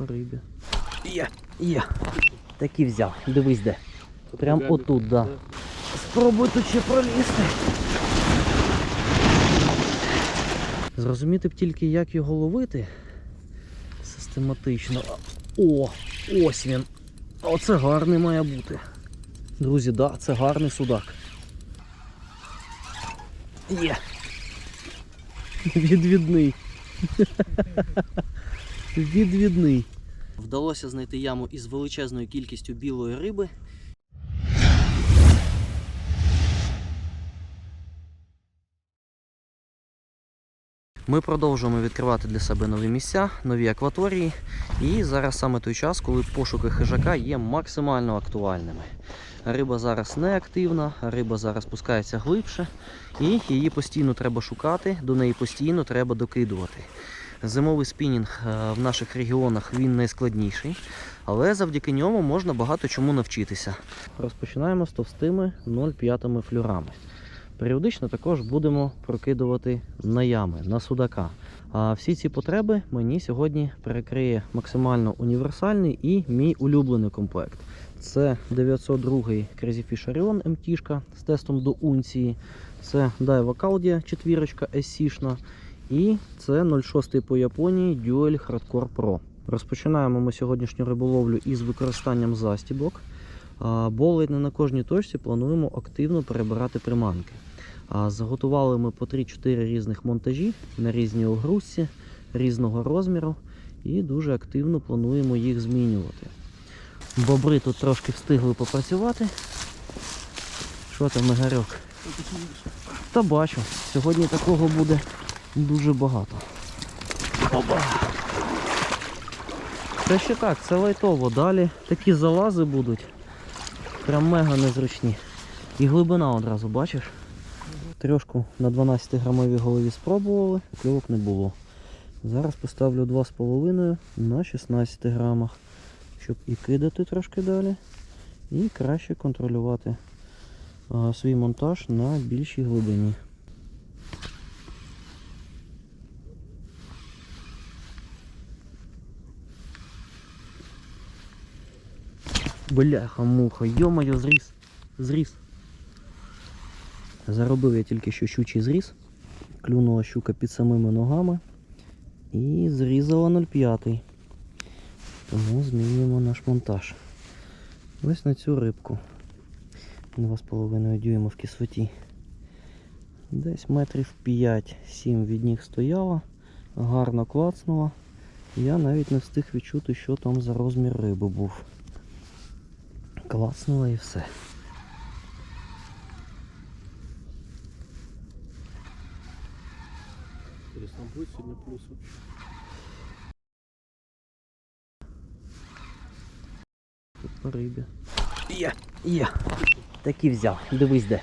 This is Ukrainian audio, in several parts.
на рибі. Є, є. Такі взяв. Дивись де. Прям отут, да. Спробуй тут ще пролізти. Зрозуміти б тільки, як його ловити систематично. О, ось він. Оце гарний має бути. Друзі, да, це гарний судак. Є. Відвідний. Відвідний. Вдалося знайти яму із величезною кількістю білої риби. Ми продовжуємо відкривати для себе нові місця, нові акваторії. І зараз саме той час, коли пошуки хижака є максимально актуальними. Риба зараз не активна, риба зараз спускається глибше, і її постійно треба шукати, до неї постійно треба докидувати. Зимовий спінінг е, в наших регіонах він найскладніший, але завдяки ньому можна багато чому навчитися. Розпочинаємо з товстими 0,5 флюрами. Періодично також будемо прокидувати на ями, на судака. А всі ці потреби мені сьогодні перекриє максимально універсальний і мій улюблений комплект. Це 902 Crazy Fish Orion MT з тестом до унції. Це Daiwa Caldia 4 SC-шна. І це 06 по Японії Dual Hardcore Pro. Розпочинаємо ми сьогоднішню риболовлю із використанням застібок. Бо ледь не на кожній точці плануємо активно перебирати приманки. Заготували ми по 3-4 різних монтажі на різній огрузці, різного розміру, і дуже активно плануємо їх змінювати. Бобри тут трошки встигли попрацювати. Що там, Мигарьок? Та бачу, сьогодні такого буде дуже багато. Опа! Це ще так, це лайтово. Далі такі залази будуть. Прям мега незручні. І глибина одразу, бачиш? Трьошку на 12 грамовій голові спробували, кльовок не було. Зараз поставлю 2,5 на 16 грамах, щоб і кидати трошки далі, і краще контролювати а, свій монтаж на більшій глибині. Бляха, муха, йо-моє, зріс. Зріс. Заробив я тільки що щучий зріз. Клюнула щука під самими ногами. І зрізала 0,5. Тому змінюємо наш монтаж. Ось на цю рибку. 2,5 дюйма в кислоті. Десь метрів 5-7 від них стояла. Гарно клацнула. Я навіть не встиг відчути, що там за розмір риби був. Клацнула і все. Интересно, будет сегодня плюс вообще? Тут на рибі. Є, є. Такі взяв. Дивись де.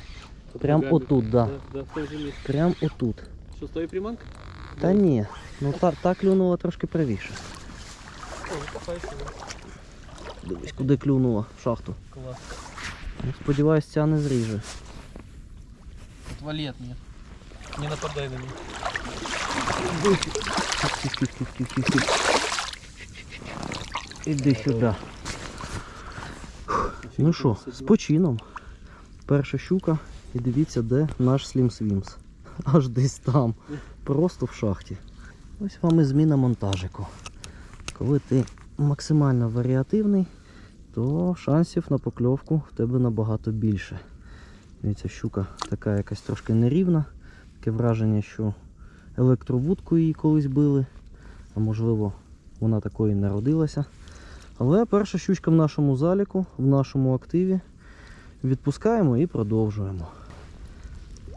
Прям Габик. отут, да. Да, да, в том же месте. Прям отут. Что, с твоей приманкой? Та ні. Ну та, та клюнула трошки правіше. О, ну, пока еще, да. Дивись, куди клюнула в шахту. Класс. Ну, Сподіваюсь, ця не зріже. Отвали от меня. Не нападай на меня. Іди сюди. Ну що, з почином. Перша щука. І дивіться, де наш Slim Swims. Аж десь там. Просто в шахті. Ось вам і зміна монтажику. Коли ти максимально варіативний, то шансів на покльовку в тебе набагато більше. Дивіться, щука така якась трошки нерівна. Таке враження, що електровудку її колись били, а можливо вона такою не родилася. Але перша щучка в нашому заліку, в нашому активі. Відпускаємо і продовжуємо.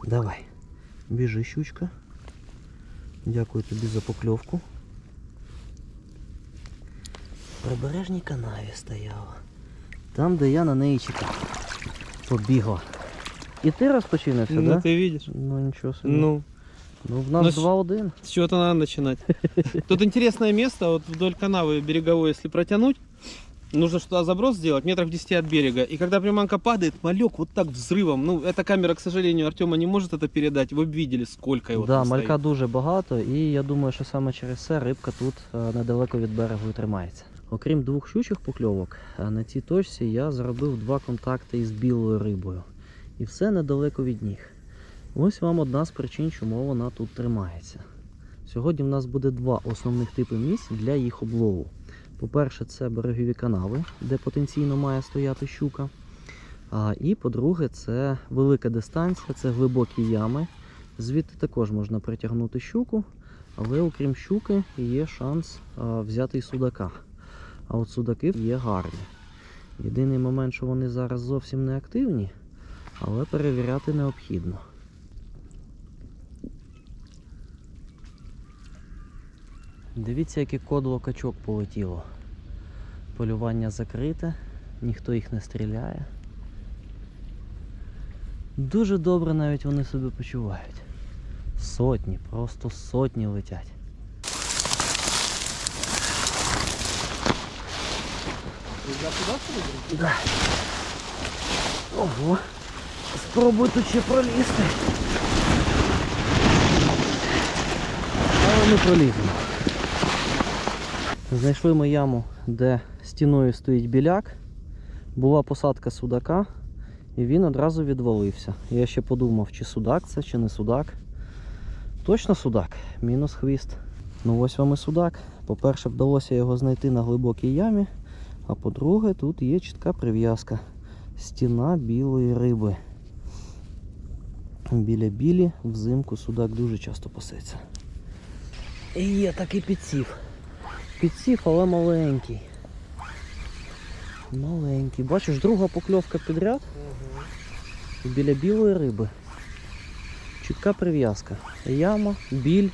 Давай, біжи, щучка. Дякую тобі за покльовку. В прибережній канаві стояла. Там, де я на неї чекав. Побігла. І ти розпочинався, так? Ну, Да? ты видишь. Ну нічого собі. Ну, Ну, в Ну, нас с- 2-1. с чего-то надо начинать. Тут интересное место, вот вдоль канавы береговой, если протянуть, Нужно что заброс сделать метров в 10 от берега. И когда приманка падает, малек вот так взрывом. Ну, эта камера, к сожалению, Артема не может это передать. Вы бы видели, сколько его да, там малька стоит. дуже багато, і я думаю, що саме через це рибка тут е, недалеко від берегу і тримається. Окрім двох щучих покльовок, на цій точці я зробив два контакти із білою рибою. І все недалеко від ніг. Ось вам одна з причин, чому вона тут тримається. Сьогодні в нас буде два основних типи місць для їх облову. По-перше, це берегові канави, де потенційно має стояти щука. А, і по-друге, це велика дистанція, це глибокі ями. Звідти також можна притягнути щуку, але окрім щуки є шанс а, взяти і судака. А от судаки є гарні. Єдиний момент, що вони зараз зовсім не активні, але перевіряти необхідно. Дивіться, яке кодло качок полетіло. Полювання закрите, ніхто їх не стріляє. Дуже добре навіть вони себе почувають. Сотні, просто сотні летять. Да. Ого. Спробуй тут ще пролізти. Але ми проліземо. Знайшли ми яму, де стіною стоїть біляк. Була посадка судака, і він одразу відвалився. Я ще подумав, чи судак це, чи не судак. Точно судак, мінус хвіст. Ну ось вам і судак. По-перше, вдалося його знайти на глибокій ямі. А по-друге, тут є чітка прив'язка. Стіна білої риби. Біля білі взимку судак дуже часто пасеться. І є такий підсів. Підсів, але маленький. Маленький. Бачиш, друга покльовка підряд біля білої риби. Чітка прив'язка. Яма, біль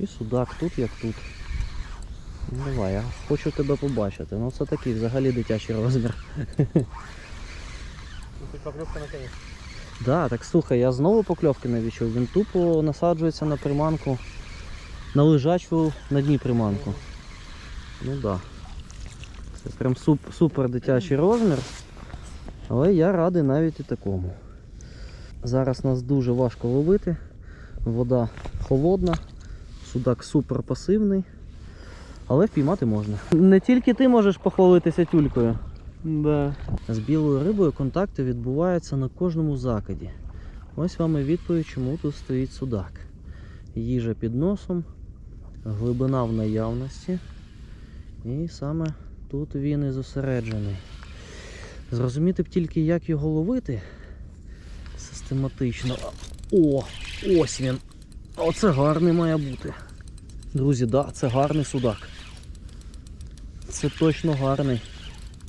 і судак тут як тут. Давай, я хочу тебе побачити. Ну це такий взагалі дитячий розмір. Ну, хоть поклевка наконец. Да, так слухай, я знову покльовки не відчув. Він тупо насаджується на приманку, на лежачу на дні приманку. Ну так. Да. Це прям суп, супер дитячий розмір. Але я радий навіть і такому. Зараз нас дуже важко ловити. Вода холодна, судак супер пасивний. Але впіймати можна. Не тільки ти можеш похвалитися тюлькою. Да. З білою рибою контакти відбуваються на кожному закиді. Ось вам і відповідь, чому тут стоїть судак. Їжа під носом, глибина в наявності. І саме тут він і зосереджений. Зрозуміти б тільки, як його ловити систематично. О, ось він. Оце гарний має бути. Друзі, да, це гарний судак. Це точно гарний.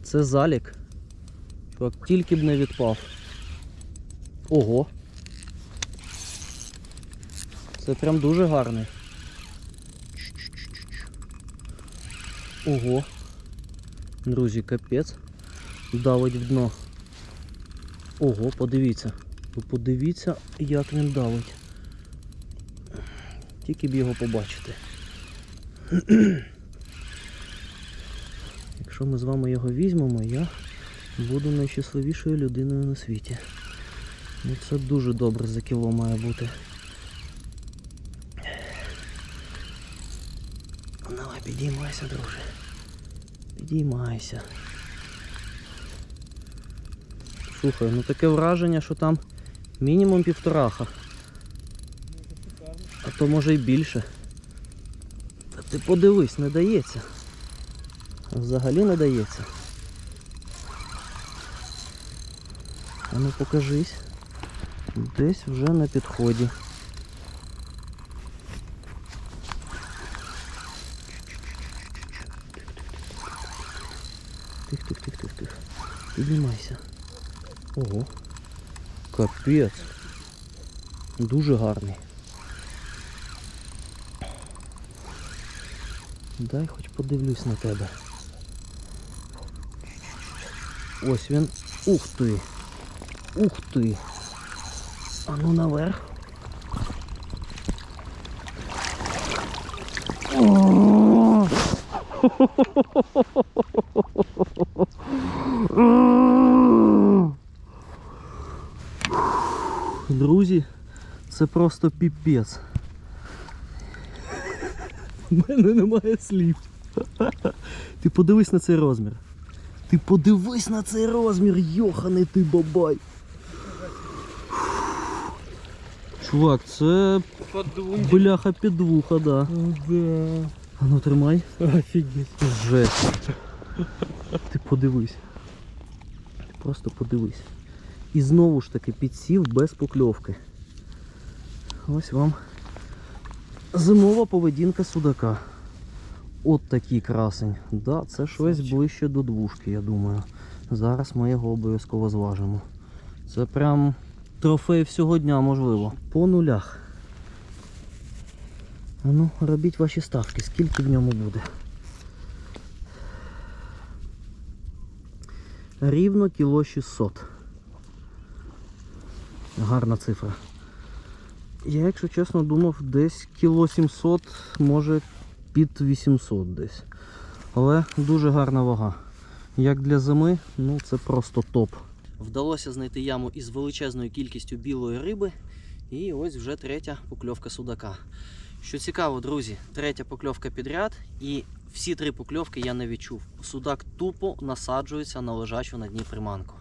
Це залік. Чувак, тільки б не відпав. Ого. Це прям дуже гарний. Ого. Друзі, капець. Давить в дно. Ого, подивіться. Подивіться, як він давить. Тільки б його побачити. Якщо ми з вами його візьмемо, я буду найщасливішою людиною на світі. Ну це дуже добре за кіло має бути. Ну, Давай, підіймайся, друже. Підіймайся. Слухай, ну таке враження, що там мінімум півтораха. А то може й більше. Та ти подивись, не дається. Взагалі не дається. А ну покажись. Десь вже на підході. Тих, тих, тих, тих, тих. Піднімайся. Ого. Капець. Дуже гарний. Дай хоч подивлюсь на тебе. Ось він. Ух ти. Ух ти. А ну наверх. Друзі, це просто піпець. У мене немає слів. Ти подивись на цей розмір. Ти подивись на цей розмір, йоханий ти бабай. Чувак, це бляха підвуха, да. Да. А ну тримай. Офигеть. Жесть. Ти подивись. Ти просто подивись. І знову ж таки підсів без покльовки. Ось вам зимова поведінка судака. От такий красень. Да, це щось ближче до двушки, я думаю. Зараз ми його обов'язково зважимо. Це прям трофей всього дня, можливо. По нулях. А ну, робіть ваші ставки, скільки в ньому буде. Рівно кіло 600. Гарна цифра. Я, якщо чесно, думав, десь кіло 700, може під 800 десь. Але дуже гарна вага. Як для зими, ну це просто топ. Вдалося знайти яму із величезною кількістю білої риби. І ось вже третя покльовка судака. Що цікаво, друзі, третя покльовка підряд, і всі три покльовки я не відчув. Судак тупо насаджується на лежачу на дні приманку.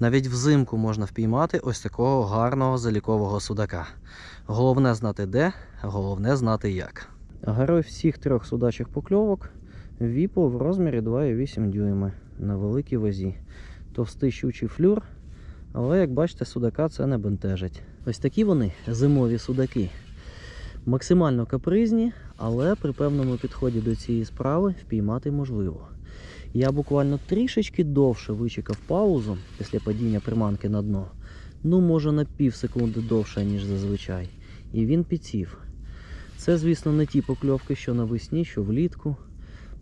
Навіть взимку можна впіймати ось такого гарного залікового судака. Головне знати де, головне знати як. Герой всіх трьох судачих покльовок віпо в розмірі 2,8 дюйми на великій вазі. Товстий щучий флюр, але як бачите, судака це не бентежить. Ось такі вони зимові судаки. Максимально капризні, але при певному підході до цієї справи впіймати можливо. Я буквально трішечки довше вичекав паузу після падіння приманки на дно. Ну, може на пів секунди довше, ніж зазвичай. І він підсів. Це, звісно, не ті покльовки, що навесні, що влітку.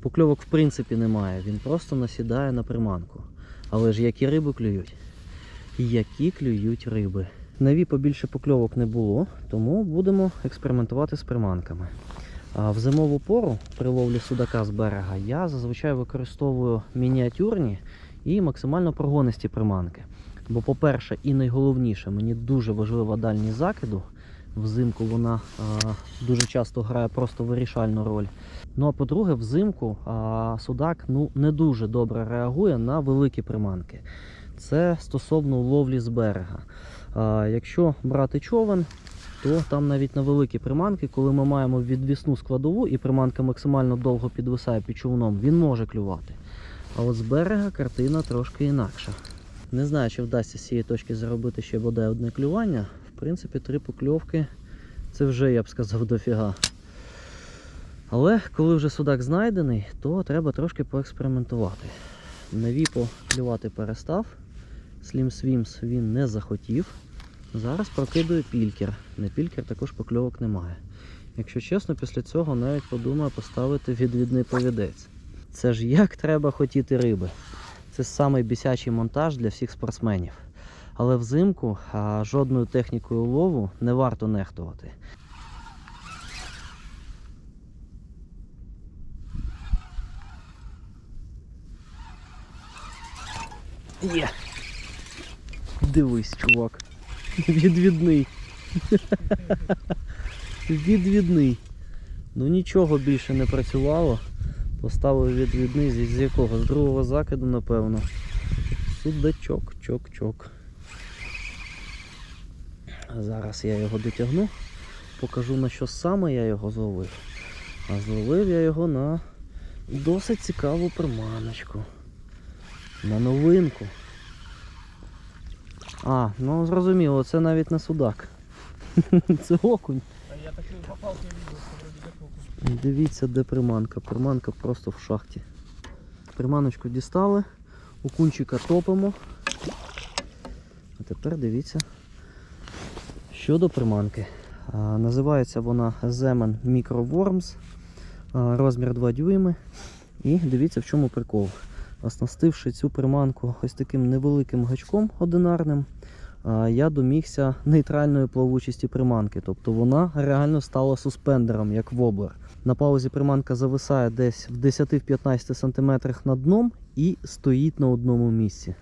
Покльовок в принципі немає, він просто насідає на приманку. Але ж які риби клюють? Які клюють риби. На віпо більше покльовок не було, тому будемо експериментувати з приманками. В зимову пору при ловлі судака з берега я зазвичай використовую мініатюрні і максимально прогонисті приманки. Бо, по-перше, і найголовніше, мені дуже важлива дальність закиду. Взимку вона а, дуже часто грає просто вирішальну роль. Ну а по-друге, взимку а, судак ну, не дуже добре реагує на великі приманки. Це стосовно ловлі з берега. А, якщо брати човен, то там навіть на великі приманки, коли ми маємо відвісну складову і приманка максимально довго підвисає під човном, він може клювати. А от з берега картина трошки інакша. Не знаю, чи вдасться з цієї точки заробити ще бодай одне клювання. В принципі, три покльовки це вже, я б сказав, дофіга. Але коли вже судак знайдений, то треба трошки поекспериментувати. На віпо клювати перестав. Swims він не захотів. Зараз прокидую пількер. На пількер також покльовок немає. Якщо чесно, після цього навіть подумаю поставити відвідний повідець. Це ж як треба хотіти риби. Це самий бісячий монтаж для всіх спортсменів. Але взимку а, жодною технікою лову не варто нехтувати. Є! Дивись, чувак. Відвідний. Відвідний. Ну нічого більше не працювало. Поставив відвідний з, якого? З другого закиду, напевно. Судачок, чок-чок. Зараз я його дотягну, покажу на що саме я його зловив. А зловив я його на досить цікаву приманочку. На новинку. А, ну зрозуміло, це навіть не судак. Це окунь. Дивіться, де приманка. Приманка просто в шахті. Приманочку дістали, окунчика топимо. А тепер дивіться. Щодо приманки. А, називається вона Zeman Micro Worms. А, розмір 2 дюйми. І дивіться, в чому прикол. Оснастивши цю приманку ось таким невеликим гачком одинарним, я домігся нейтральної плавучості приманки. Тобто вона реально стала суспендером, як воблер. На паузі приманка зависає десь в 10-15 см над дном і стоїть на одному місці.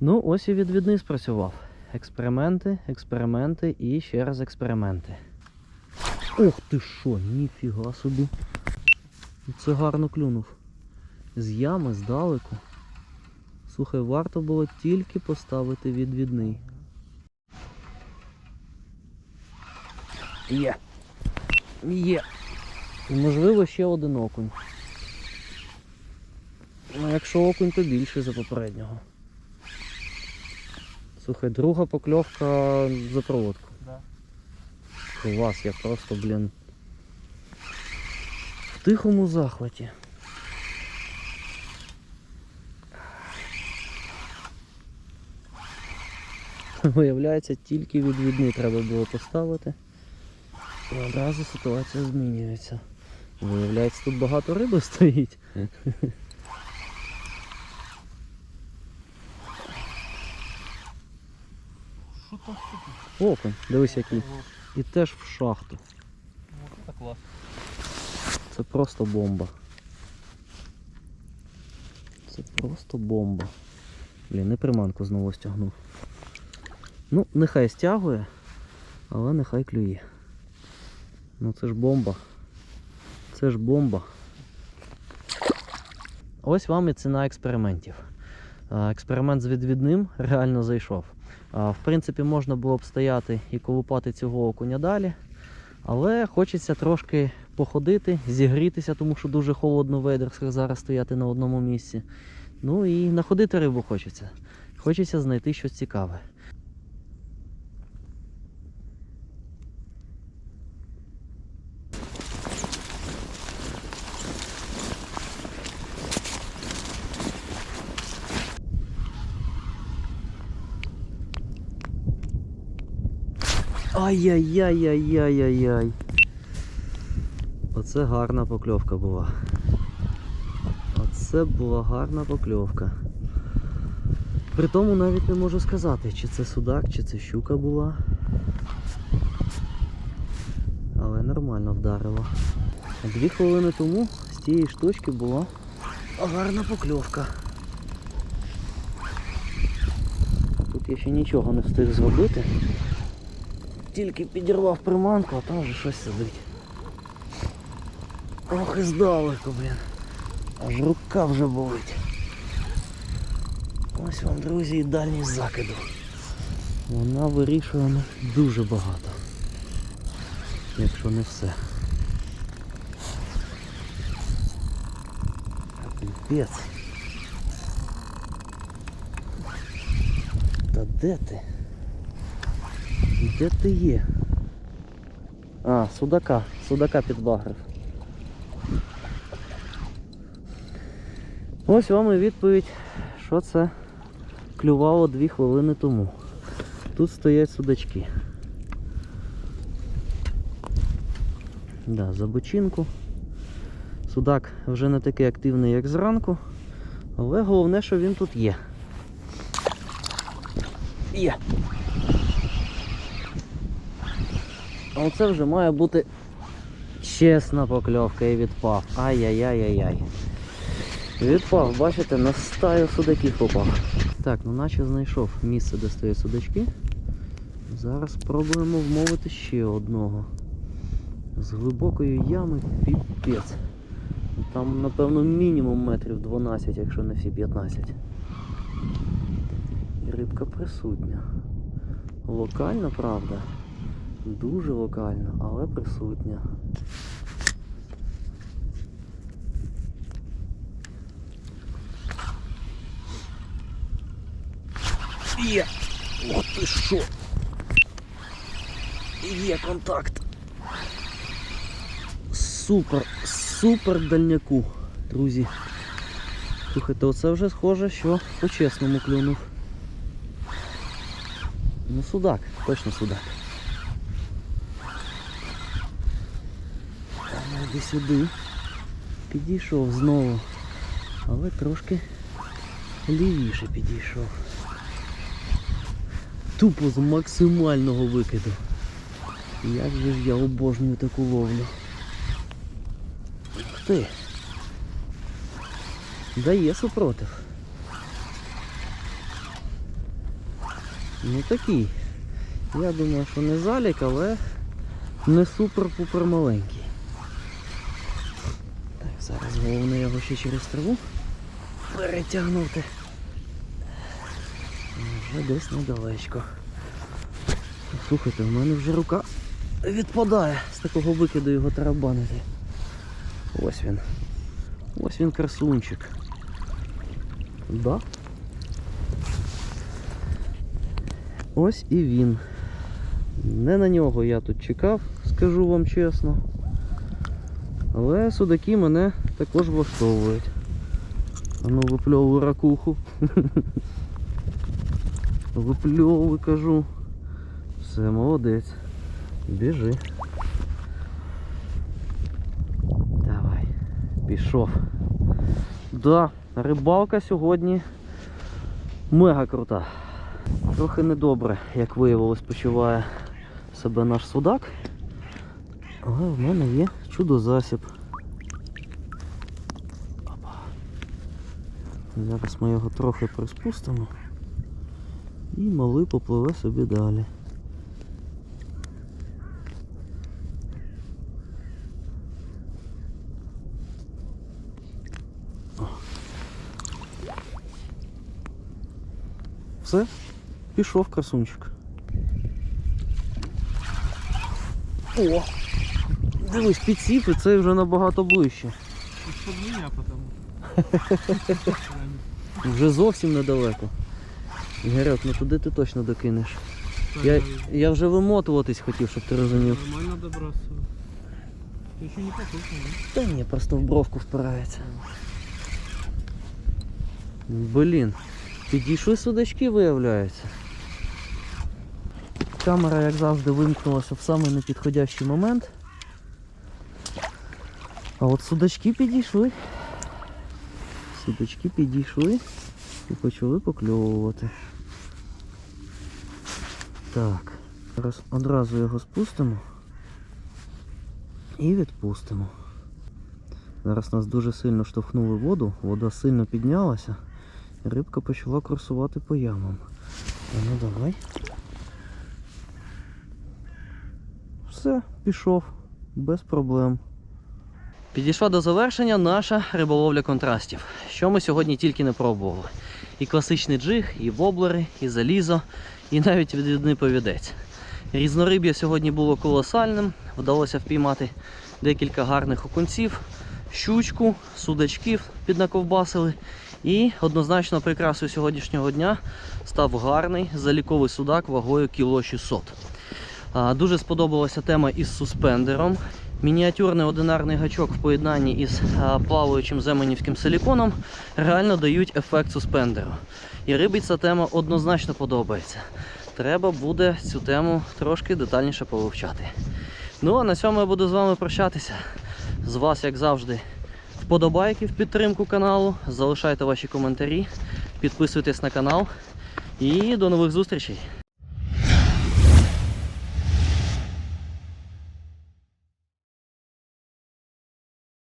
Ну, ось і відвідний спрацював. Експерименти, експерименти і ще раз експерименти. Ох ти що, ніфіга собі. Це гарно клюнув. З ями здалеку. Слухай, варто було тільки поставити відвідний. Є. Є. І, можливо, ще один окунь. Ну, якщо окунь, то більший за попереднього. Слухай, друга покльовка за проводку. Да. Вас я просто, блін. В тихому захваті. Виявляється, тільки відвідний треба було поставити. І одразу ситуація змінюється. Виявляється, тут багато риби стоїть. Что там? Окунь, дивись який. І теж в шахту. Это класс. Це просто бомба. Це просто бомба. Блін, не приманку знову стягнув. Ну, нехай стягує, але нехай клює. Ну це ж бомба. Це ж бомба. Ось вам і ціна експериментів. Експеримент з відвідним реально зайшов. В принципі, можна було б стояти і колупати цього окуня далі. Але хочеться трошки походити, зігрітися, тому що дуже холодно в вейдерсах зараз стояти на одному місці. Ну і находити рибу хочеться. Хочеться знайти щось цікаве. Ай-яй-яй-яй-яй-яй-яй. Оце гарна покльовка була. Оце була гарна покльовка. При тому навіть не можу сказати, чи це судак, чи це щука була. Але нормально вдарило. Дві хвилини тому з тієї штучки була гарна покльовка. Тут я ще нічого не встиг зробити. Тільки підірвав приманку, а там вже щось сидить. Ох, і здалеку, блін. Аж рука вже болить. Ось вам, друзі, і дальність закиду. Вона вирішує дуже багато. Якщо не все. Піпець. Та де ти? Де ти є? А, судака, судака підбагрив. Ось вам і відповідь, що це клювало дві хвилини тому. Тут стоять судачки. Да, за бочинку. Судак вже не такий активний, як зранку, але головне, що він тут є. Є. Оце вже має бути чесна покльовка і відпав. Ай-яй-яй-яй-яй. Відпав, бачите, на стаю судаків попав. Так, ну наче знайшов місце, де стоять судачки. Зараз спробуємо вмовити ще одного. З глибокої ями піпець. Там, напевно, мінімум метрів 12, якщо не всі 15. І рибка присутня. Локальна, правда. Дуже локально, але присутня. Є! Ох ти що! Є контакт! Супер, супер дальняку, друзі. Слухайте, оце вже схоже, що по-чесному клюнув. Ну судак, точно судак. Ну, сюди. Підійшов знову. Але трошки лівіше підійшов. Тупо з максимального викиду. Як же ж я обожнюю таку ловлю. Ух ти. Дає супротив. Ну такий. Я думаю, що не залік, але не супер-пупер маленький. Головне його ще через траву перетягнути. Вже десь недалечко. Слухайте, в мене вже рука відпадає з такого викиду його тарабанити. Ось він. Ось він красунчик. Да? Ось і він. Не на нього я тут чекав, скажу вам чесно. Але судаки мене також влаштовують. А ну випльовую ракуху. Випльовую, кажу. Все, молодець. Біжи. Давай. Пішов. Да, рибалка сьогодні мега крута. Трохи недобре, як виявилось, почуває себе наш судак. Але в мене є чудо-засіб. Опа. Зараз ми його трохи приспустимо. І малий попливе собі далі. Все, пішов красунчик. О! Дивись, підсів і це вже набагато ближче. Под меня потому. Вже зовсім недалеко. Ігорьок, ну туди ти точно докинеш. Я, я вже вимотуватись хотів, щоб ти розумів. Нормально добрасываю. Ты еще не да? Та ні, просто в бровку впирається. Блін, підійшли судачки, виявляється. Камера, як завжди, вимкнулася в самий непідходящий момент. А от судачки підійшли. Судачки підійшли і почали покльовувати. Так, зараз одразу його спустимо і відпустимо. Зараз нас дуже сильно штовхнули воду, вода сильно піднялася, і рибка почала курсувати по ямам. А ну давай. Все, пішов, без проблем. Підійшла до завершення наша риболовля контрастів. Що ми сьогодні тільки не пробували. І класичний джиг, і воблери, і залізо, і навіть відвідний повідець. Різнориб'я сьогодні було колосальним. Вдалося впіймати декілька гарних окунців, щучку, судачків піднаковбасили. І однозначно прикрасою сьогоднішнього дня став гарний заліковий судак вагою кіло 600. Дуже сподобалася тема із суспендером. Мініатюрний одинарний гачок в поєднанні із а, плаваючим земенівським силіконом реально дають ефект суспендеру. І рибі ця тема однозначно подобається. Треба буде цю тему трошки детальніше повивчати. Ну а на цьому я буду з вами прощатися. З вас, як завжди, вподобайки в підтримку каналу. Залишайте ваші коментарі, підписуйтесь на канал і до нових зустрічей.